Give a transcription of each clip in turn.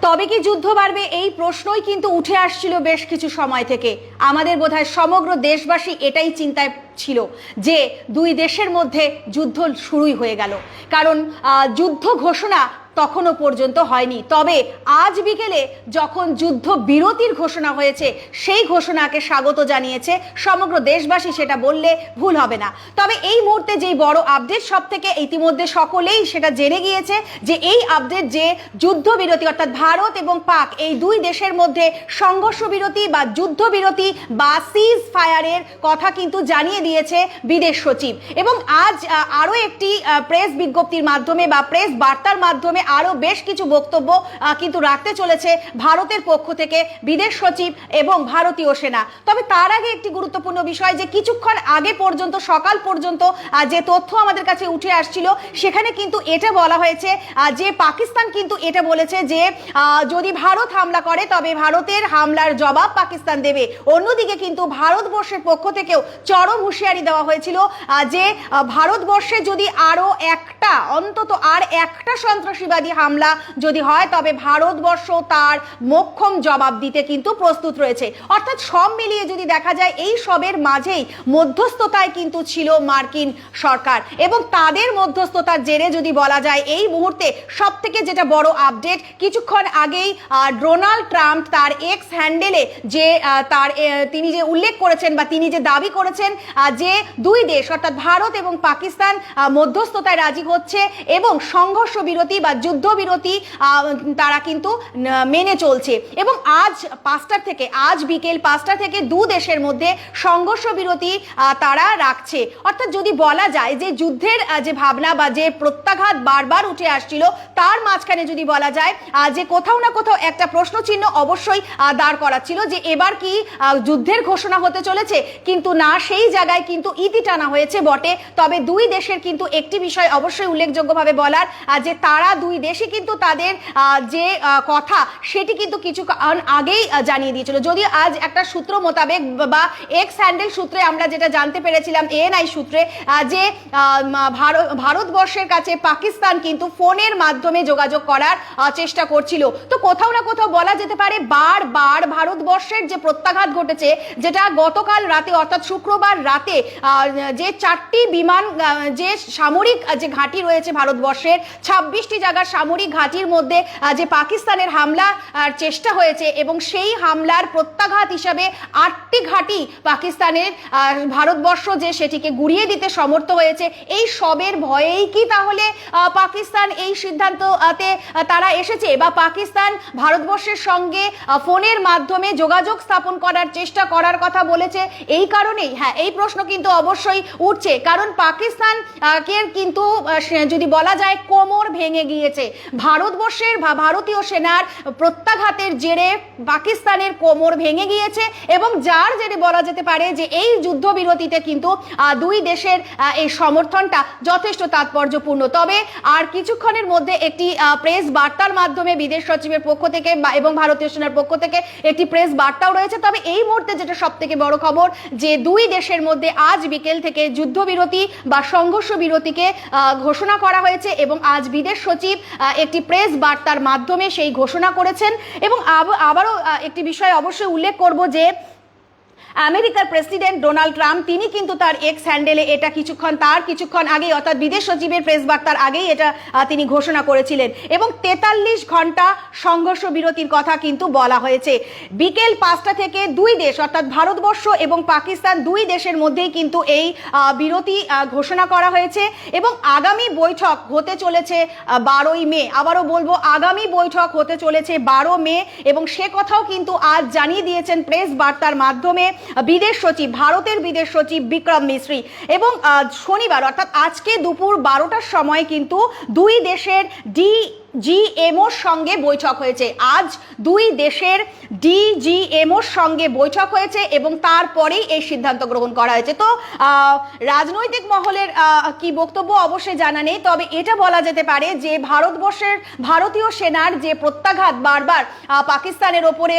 তবে কি যুদ্ধ বাড়বে এই প্রশ্নই কিন্তু উঠে আসছিল বেশ কিছু সময় থেকে। আমাদের বোধহয় সমগ্র দেশবাসী এটাই চিন্তায় ছিল যে দুই দেশের মধ্যে যুদ্ধ শুরুই হয়ে গেল। কারণ যুদ্ধ ঘোষণা তখনও পর্যন্ত হয়নি। তবে আজ বিকেলে যখন যুদ্ধ বিরতির ঘোষণা হয়েছে, সেই ঘোষণাকে স্বাগত জানিয়েছে সমগ্র দেশবাসী, সেটা বললে ভুল হবে না। তবে এই মুহূর্তে যেই বড় আপডেট সব থেকে ইতিমধ্যে সকলেই সেটা জেনে গিয়েছে যে এই আপডেট যে যুদ্ধ বিরতি অর্থাৎ ভারত এবং পাক, এই দুই দেশের মধ্যে সংঘর্ষ বিরতি বা যুদ্ধ বিরতি বা সিজ ফায়ারের কথা কিন্তু জানিয়ে দিয়েছে বিদেশ সচিব। এবং আজ আরও একটি প্রেস বিজ্ঞপ্তির মাধ্যমে বা প্রেস বার্তার মাধ্যমে আরও বেশ কিছু বক্তব্য কিন্তু রাখতে চলেছে ভারতের পক্ষ থেকে বিদেশ সচিব এবং ভারতীয় সেনা। তবে তার আগে একটি গুরুত্বপূর্ণ বিষয় যে কিছুক্ষণ আগে পর্যন্ত, সকাল পর্যন্ত যে তথ্য আমাদের কাছে উঠে আসছিল, সেখানে কিন্তু এটা বলা হয়েছে যে পাকিস্তান কিন্তু এটা বলেছে যে যদি ভারত হামলা করে, তবে ভারতের হামলার জবাব পাকিস্তান দেবে। অন্যদিকে কিন্তু ভারতবর্ষের পক্ষ থেকেও চরম হুঁশিয়ারি দেওয়া হয়েছিল যে ভারতবর্ষে যদি আরও একটা, অন্তত আর একটা সন্ত্রাসীবাদী হামলা যদি হয়, তবে ভারতবর্ষ তার মোক্ষম জবাব দিতে কিন্তু প্রস্তুত রয়েছে। অর্থাৎ সব মিলিয়ে যদি দেখা যায়, এই সবের মাঝেই মধ্যস্থতায় কিন্তু ছিল মার্কিন সরকার। এবং তাদের মধ্যস্থতার জেরে যদি বলা যায়, এই মুহূর্তে সব থেকে যেটা বড় আপডেট, কিছুক্ষণ আগেই ডোনাল্ড ট্রাম্প তার এক্স হ্যান্ডেলে যে তার তিনি যে উল্লেখ করেছেন বা তিনি যে দাবি করেছেন যে দুই দেশ, অর্থাৎ ভারত এবং পাকিস্তান মধ্যস্থতায় রাজি হচ্ছে এবং সংঘর্ষ বিরতি বা যুদ্ধ বিরতি আহ, তারা কিন্তু মেনে চলছে। এবং আজ পাঁচটার থেকে আজ বিকেল পাঁচটা থেকে দু দেশের মধ্যে সংঘর্ষ বিরতি তারা রাখছে। অর্থাৎ যদি বলা যায় যে যুদ্ধের যে ভাবনা বা যে প্রত্যাঘাত বারবার উঠে আসছিল তার মাঝখানে যদি বলা যায় যে কোথাও না কোথাও একটা প্রশ্ন চিহ্ন অবশ্যই দাঁড় করাচ্ছিল যে এবার কি যুদ্ধের ঘোষণা হতে চলেছে। কিন্তু না সেই জায়গায় কিন্তু ইতি টানা হয়েছে বটে। তবে দুই দেশের কিন্তু একটি বিষয় অবশ্যই উল্লেখযোগ্যভাবে বলার যে তারা দুই দেশই কিন্তু তাদের যে কথা সেটি কিন্তু কিছু আগেই জানিয়ে দিয়েছিল। যদি আজ একটা সূত্র মোতাবেক বা এক্স হ্যান্ডেল সূত্রে আমরা যেটা জানতে পেরেছিলাম, এএনআই সূত্রে যে ভারত ভারতবর্ষের কাছে পাকিস্তান কিন্তু ফোনের মাধ্যমে যোগাযোগ করার চেষ্টা করছিল। তো কোথাও না কোথাও বলা যেতে পারে বারবার ভারতবর্ষের যে প্রত্যাঘাত ঘটেছে, যেটা গতকাল রাতে, অর্থাৎ শুক্রবার রাতে যে চারটি বিমান যে সামরিক যে ঘাঁটি রয়েছে ভারতবর্ষের, ছাব্বিশটি জায়গার সামরিক ঘাঁটির মধ্যে যে পাকিস্তানের হামলা চেষ্টা হয়েছে এবং সেই হামলার প্রত্যাঘাত হিসাবে আটটি ঘাঁটি পাকিস্তানের ভারতবর্ষ যে সেটিকে গুড়িয়ে দিতে সমর্থ হয়েছে, এই সবের ভয়েই কি তাহলে পাকিস্তান এই সিদ্ধান্ততে তারা এসেছে বা পাকিস্তান ভারতবর্ষের সঙ্গে ফোনের মাধ্যমে যোগাযোগ স্থাপন করার চেষ্টা করার কথা বলেছে? এই কারণেই? হ্যাঁ এই প্রশ্ন কিন্তু অবশ্যই উঠছে। কারণ পাকিস্তান কে কিন্তু যদি বলা যায় কোমর ভেঙে গিয়েছে ভারতবর্ষের ভারতীয় সেনার প্রত্যাঘাতের জেরে পাকিস্তানের কোমর ভেঙে গিয়েছে এবং যার জেরে বলা যেতে পারে যে এই যুদ্ধবিরতিতে কিন্তু দুই দেশের এই সমর্থনটা যথেষ্ট তাৎপর্যপূর্ণ। তবে আর কিছুক্ষণের মধ্যে একটি প্রেস বার্তার মাধ্যমে বিদেশ সচিবের পক্ষ থেকে এবং ভারতীয় সেনার পক্ষ থেকে একটি প্রেস বার্তাও রয়েছে। তবে এই মুহূর্তে যেটা সব থেকে বড় খবর, যে দুই দেশের মধ্যে আজ বিকেল থেকে যুদ্ধবিরতি বা সংঘর্ষ বিরতিকে ঘোষণা করা হয়েছে এবং আজ বিদেশ সচিব আহ, একটি প্রেস বার্তার মাধ্যমে সেই ঘোষণা করেছেন এবং আব- আবারও একটি বিষয় অবশ্যই উল্লেখ করব যে আমেরিকার প্রেসিডেন্ট ডোনাল্ড ট্রাম্প, তিনি কিন্তু তার এক্স হ্যান্ডেলে এটা কিছুক্ষণ, তার কিছুক্ষণ আগেই, অর্থাৎ বিদেশ সচিবের প্রেস বার্তার আগেই এটা তিনি ঘোষণা করেছিলেন। এবং তেতাল্লিশ ঘণ্টা সংঘর্ষ বিরতির কথা কিন্তু বলা হয়েছে। বিকেল পাঁচটা থেকে দুই দেশ, অর্থাৎ ভারতবর্ষ এবং পাকিস্তান, দুই দেশের মধ্যেই কিন্তু এই বিরতি ঘোষণা করা হয়েছে। এবং আগামী বৈঠক হতে চলেছে বারোই মে। আবারও বলব, আগামী বৈঠক হতে চলেছে বারো মে। এবং সে কথাও কিন্তু আজ জানিয়ে দিয়েছেন প্রেস বার্তার মাধ্যমে। বিদেশ সচিব, ভারতের বিদেশ সচিব বিক্রম মিশ্রী। এবং শনিবার, অর্থাৎ আজকে দুপুর বারোটার সময় কিন্তু দুই দেশের ডি জিএমওর সঙ্গে বৈঠক হয়েছে। আজ দুই দেশের ডিজিএমওর সঙ্গে বৈঠক হয়েছে এবং তারপরেই এই সিদ্ধান্ত গ্রহণ করা হয়েছে। তো রাজনৈতিক মহলের কি বক্তব্য অবশ্যই জানা নেই, তবে এটা বলা যেতে পারে যে ভারতবর্ষের ভারতীয় সেনার যে প্রত্যাঘাত বারবার পাকিস্তানের ওপরে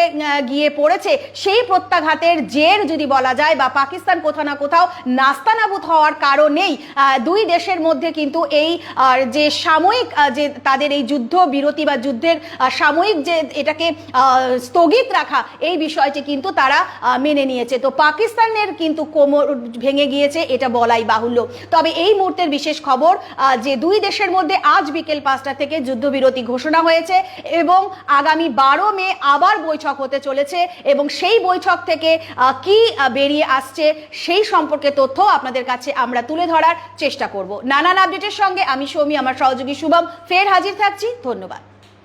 গিয়ে পড়েছে, সেই প্রত্যাঘাতের জের যদি বলা যায় বা পাকিস্তান কোথাও না কোথাও নাস্তানাবুদ হওয়ার কারণেই দুই দেশের মধ্যে কিন্তু এই যে সাময়িক যে তাদের এই যুদ্ধ যুদ্ধ, বিরতি বা যুদ্ধের সাময়িক যে এটাকে স্থগিত রাখা, এই বিষয়টি কিন্তু তারা মেনে নিয়েছে। তো পাকিস্তানের কিন্তু কোমর ভেঙে গিয়েছে, এটা বলাই বাহুল্য। তবে এই মুহূর্তের বিশেষ খবর যে দুই দেশের মধ্যে আজ বিকেল পাঁচটা থেকে যুদ্ধবিরতি ঘোষণা হয়েছে এবং আগামী বারো মে আবার বৈঠক হতে চলেছে এবং সেই বৈঠক থেকে কি বেরিয়ে আসছে সেই সম্পর্কে তথ্য আপনাদের কাছে আমরা তুলে ধরার চেষ্টা করব। নানান আপডেটের সঙ্গে আমি সৌমি, আমার সহযোগী শুভম। ফের হাজির থাকছি ধন্যবাদ।